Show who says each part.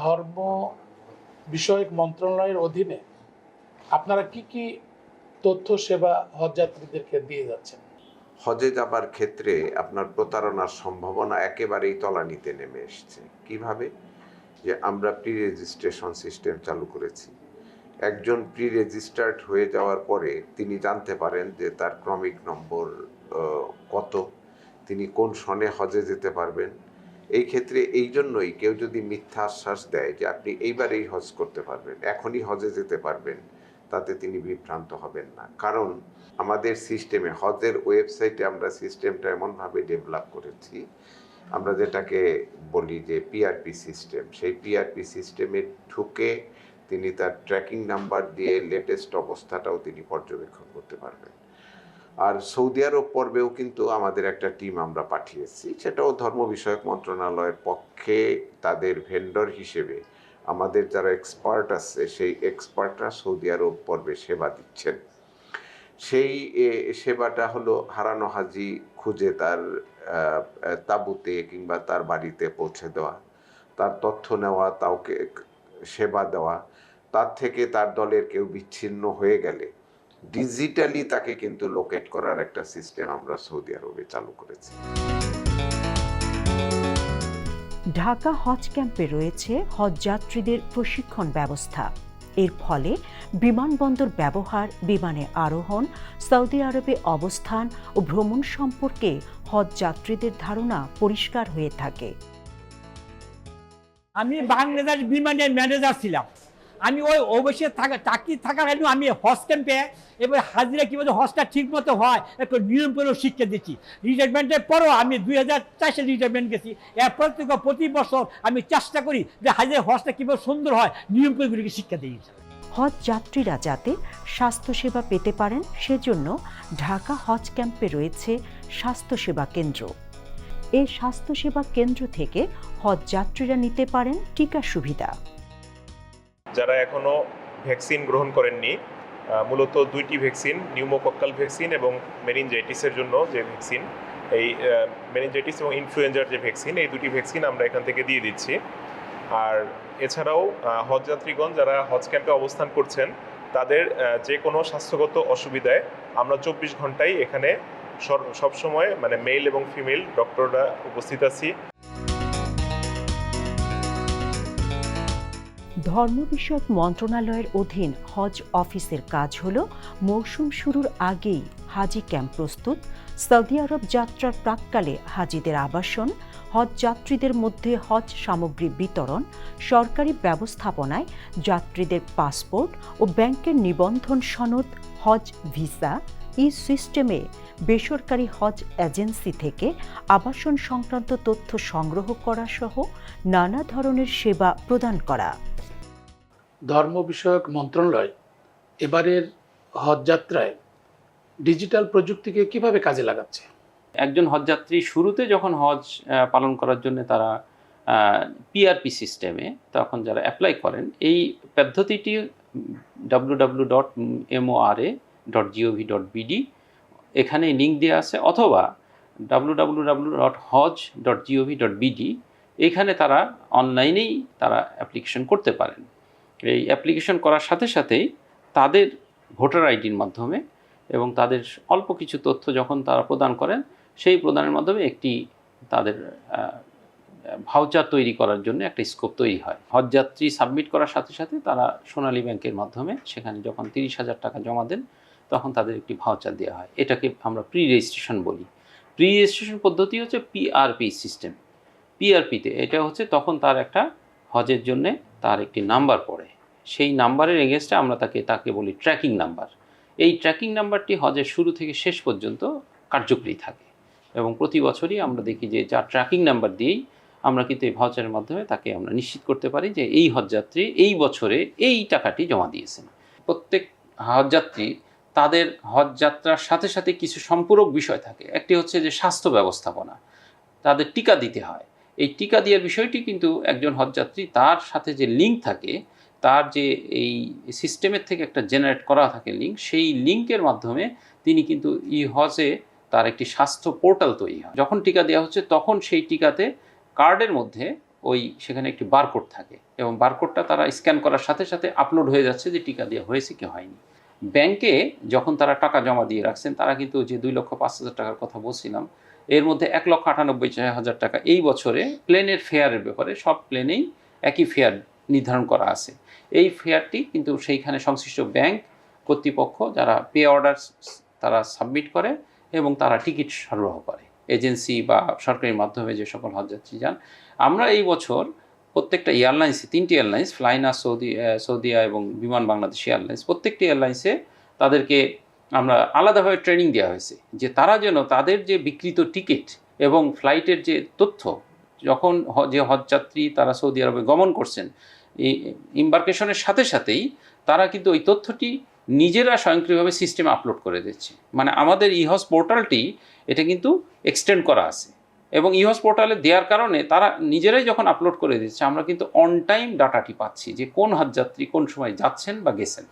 Speaker 1: ধর্ম বিষয়ক মন্ত্রণালয়ের অধীনে আপনারা কি কি তথ্য সেবা হজযাত্রীদেরকে দিয়ে যাচ্ছেন?
Speaker 2: হজে যাবার ক্ষেত্রে আপনার প্রতারণার সম্ভাবনা একেবারেই তলানিতে নেমে এসছে। কীভাবে? যে আমরা প্রি রেজিস্ট্রেশন সিস্টেম চালু করেছি। একজন প্রি রেজিস্টার্ড হয়ে যাওয়ার পরে তিনি জানতে পারেন যে তার ক্রমিক নম্বর কত। তিনি কোন সনে হজে যেতে পারবেন? এই ক্ষেত্রে এই জন্যই কেউ যদি মিথ্যা আশ্বাস দেয় যে আপনি এইবারেই হজ করতে পারবেন, এখনই হজে যেতে পারবেন, তাতে তিনি বিভ্রান্ত হবেন না। কারণ আমাদের সিস্টেমে হজের ওয়েবসাইটে আমরা সিস্টেমটা এমনভাবে ডেভেলপ করেছি, আমরা যেটাকে বলি যে পিআরপি সিস্টেম সেই পিআরপি সিস্টেমে ঢুকে তিনি তার ট্র্যাকিং নাম্বার দিয়ে লেটেস্ট অবস্থাটাও তিনি পর্যবেক্ষণ করতে পারবেন। আর সৌদি আরব পর্বেও কিন্তু আমাদের একটা টিম আমরা পাঠিয়েছি, সেটাও ধর্ম বিষয়ক মন্ত্রণালয়ের পক্ষে তাদের ভেন্ডর হিসেবে। আমাদের যারা এক্সপার্ট আছে, সেই এক্সপার্টরা সৌদি আরব পর্বে সেবা দিচ্ছেন। সেই সেবাটা হলো হারানো হাজি খুঁজে তার তাঁবুতে কিংবা তার বাড়িতে পৌঁছে দেওয়া। তার তথ্য নেওয়া, তাওকে, সেবা দেওয়া। তার থেকে তার দলের কেউ বিচ্ছিন্ন হয়ে গেলে ডিজিটালি তাকে কিন্তু লোকেট করার একটা সিস্টেম আমরা সৌদি আরবে চালু করেছি।
Speaker 3: ঢাকা হজ ক্যাম্পে রয়েছে হজযাত্রীদের প্রশিক্ষণ ব্যবস্থা। এর ফলে বিমানবন্দর ব্যবহার বিমানে আরোহণ সৌদি আরবে অবস্থান ও ভ্রমণ সম্পর্কে হজযাত্রীদের ধারণা পরিষ্কার হয়ে থাকে।
Speaker 4: আমি বাংলাদেশ বিমানের ম্যানেজার ছিলাম। আমি ওই অবশ্যই থাকা, চাকরি থাকার জন্য আমি হজ ক্যাম্পে এবার হাজিরা কী কীভাবে হজটা ঠিক মতো হয়, একটু নিয়ম করে শিক্ষা দিচ্ছি। রিটায়ারমেন্টের পরও আমি দুই হাজার চার সালে রিটায়ারমেন্ট গেছি। এরপর থেকে প্রতি বছর আমি চেষ্টা করি যে হাজিরা হজটা কীভাবে সুন্দর হয় নিয়ম করে গুলিকে শিক্ষা দিই
Speaker 3: হজ যাত্রীরা যাতে স্বাস্থ্যসেবা পেতে পারেন, সেজন্য ঢাকা হজ ক্যাম্পে রয়েছে স্বাস্থ্যসেবা কেন্দ্র। এই স্বাস্থ্যসেবা কেন্দ্র থেকে হজ যাত্রীরা নিতে পারেন টিকা সুবিধা।
Speaker 5: যারা এখনও ভ্যাকসিন গ্রহণ করেননি মূলত দুইটি ভ্যাকসিন নিউমোকক্কাল ভ্যাকসিন এবং মেনিনজাইটিসের জন্য যে ভ্যাকসিন, এই মেনিনজাইটিস এবং ইনফ্লুয়েঞ্জার যে ভ্যাকসিন, এই দুটি ভ্যাকসিন আমরা এখান থেকে দিয়ে দিচ্ছি। আর এছাড়াও হজযাত্রীগণ যারা হজ ক্যাম্পে অবস্থান করছেন, তাদের যে কোনো স্বাস্থ্যগত অসুবিধায় আমরা চব্বিশ ঘন্টাই এখানে সবসময় মানে মেল এবং ফিমেল ডক্টররা উপস্থিত আছি।
Speaker 3: ধর্ম বিষয়ক মন্ত্রণালয়ের অধীন হজ অফিসের কাজ হল মৌসুম শুরুর আগেই হাজি ক্যাম্প প্রস্তুত, সৌদি আরব যাত্রার প্রাককালে হাজিদের আবাসন, হজ যাত্রীদের মধ্যে হজ সামগ্রী বিতরণ, সরকারি ব্যবস্থাপনায় যাত্রীদের পাসপোর্ট ও ব্যাংকের নিবন্ধন সনদ, হজ ভিসা ই সিস্টেমে বেসরকারি হজ এজেন্সি থেকে আবাসন সংক্রান্ত তথ্য সংগ্রহ করা সহ নানা ধরনের সেবা প্রদান করা।
Speaker 1: ধর্ম বিষয়ক মন্ত্রণালয় এবারের হজযাত্রায় ডিজিটাল প্রযুক্তিকে কীভাবে কাজে লাগাচ্ছে?
Speaker 6: একজন হজযাত্রী শুরুতে যখন হজ পালন করার জন্য তারা পিআরপি সিস্টেমে তখন যারা অ্যাপ্লাই করেন এই পদ্ধতিটি W W dot M O R A dot G O V dot B D এখানে লিঙ্ক দেওয়া আছে, অথবা W W W dot Hajj dot G O V dot B D এখানে তারা অনলাইনেই তারা অ্যাপ্লিকেশন করতে পারেন। এই অ্যাপ্লিকেশন করার সাথে সাথেই তাদের ভোটার আইডির মাধ্যমে এবং তাদের অল্প কিছু তথ্য যখন তারা প্রদান করেন, সেই প্রদানের মাধ্যমে একটি তাদের ভাউচার তৈরি করার জন্য একটা স্কোপ তৈরি হয়। হজযাত্রী সাবমিট করার সাথে সাথে তারা সোনালী ব্যাংকের মাধ্যমে সেখানে যখন তিরিশ হাজার টাকা জমা দেন তখন তাদের একটি ভাউচার দেওয়া হয়। এটাকে আমরা প্রি রেজিস্ট্রেশন বলি। প্রি রেজিস্ট্রেশন পদ্ধতি হচ্ছে পিআরপি সিস্টেম পিআরপিতে এটা হচ্ছে তখন তার একটা হজের জন্যে তার একটি নাম্বার পড়ে। সেই নাম্বারের এগেনস্টে আমরা তাকে তাকে বলি ট্র্যাকিং নাম্বার এই ট্র্যাকিং নাম্বারটি হজের শুরু থেকে শেষ পর্যন্ত কার্যকরী থাকে। এবং প্রতি বছরই আমরা দেখি যে যার ট্র্যাকিং নাম্বার দিয়েই আমরা কিন্তু এই ভাউচারের মাধ্যমে তাকে আমরা নিশ্চিত করতে পারি যে এই হজযাত্রী এই বছরে এই টাকাটি জমা দিয়েছেন। প্রত্যেক হজযাত্রী তাদের হজযাত্রার সাথে সাথে কিছু সম্পূরক বিষয় থাকে। একটি হচ্ছে যে স্বাস্থ্য ব্যবস্থাপনা। তাদের টিকা দিতে হয়। এই টিকা দেওয়ার বিষয়টি কিন্তু একজন হজযাত্রী তার সাথে যে লিঙ্ক থাকে, তার যে এই সিস্টেমের থেকে একটা জেনারেট করা থাকে লিঙ্ক সেই লিঙ্কের মাধ্যমে তিনি কিন্তু ই হজে তার একটি স্বাস্থ্য পোর্টাল তৈরি হয়। যখন টিকা দেওয়া হচ্ছে, তখন সেই টিকাতে কার্ডের মধ্যে ওই সেখানে একটি বারকোড থাকে এবং বারকোডটা তারা স্ক্যান করার সাথে সাথে আপলোড হয়ে যাচ্ছে যে টিকা দেওয়া হয়েছে কি হয়নি। ব্যাংকে যখন তারা টাকা জমা দিয়ে রাখছেন, তারা কিন্তু যে দুই লক্ষ পাঁচ হাজার টাকার কথা বলছিলাম, এর মধ্যে এক লক্ষ আটানব্বই হাজার টাকা এই বছরে প্লেনের ফেয়ারের ব্যাপারে সব প্লেনেই একই ফেয়ার নির্ধারণ করা আছে। এই ফেয়ারটি কিন্তু সেইখানে সংশ্লিষ্ট ব্যাংক কর্তৃপক্ষ, যারা পে অর্ডার তারা সাবমিট করে এবং তারা টিকিট সরবরাহ করে। এজেন্সি বা সরকারি মাধ্যমে যে সকল হজযাত্রী যান। আমরা এই বছর প্রত্যেকটা এয়ারলাইন্সে তিনটি এয়ারলাইন্স, ফ্লাইনা সৌদি সৌদিয়া এবং বিমান বাংলাদেশ এয়ারলাইন্স, প্রত্যেকটি এয়ারলাইন্সে তাদেরকে আমরা আলাদাভাবে ট্রেনিং দেওয়া হয়েছে যে তারা যেন তাদের যে বিকৃত টিকিট এবং ফ্লাইটের যে তথ্য, যখন যে হজযাত্রী তারা সৌদি আরবে গমন করছেন এই ইম্বার্কেশনের সাথে সাথেই তারা কিন্তু ওই তথ্যটি নিজেরা স্বয়ংক্রিয়ভাবে সিস্টেমে আপলোড করে দিচ্ছে। মানে আমাদের ইহস পোর্টালটি এটা কিন্তু এক্সটেন্ড করা আছে। এবং ইহস পোর্টালে দেওয়ার কারণে তারা নিজেরাই যখন আপলোড করে দিচ্ছে, আমরা কিন্তু অন টাইম ডাটাটি পাচ্ছি যে কোন হজযাত্রী কোন সময় যাচ্ছেন বা গেছেন।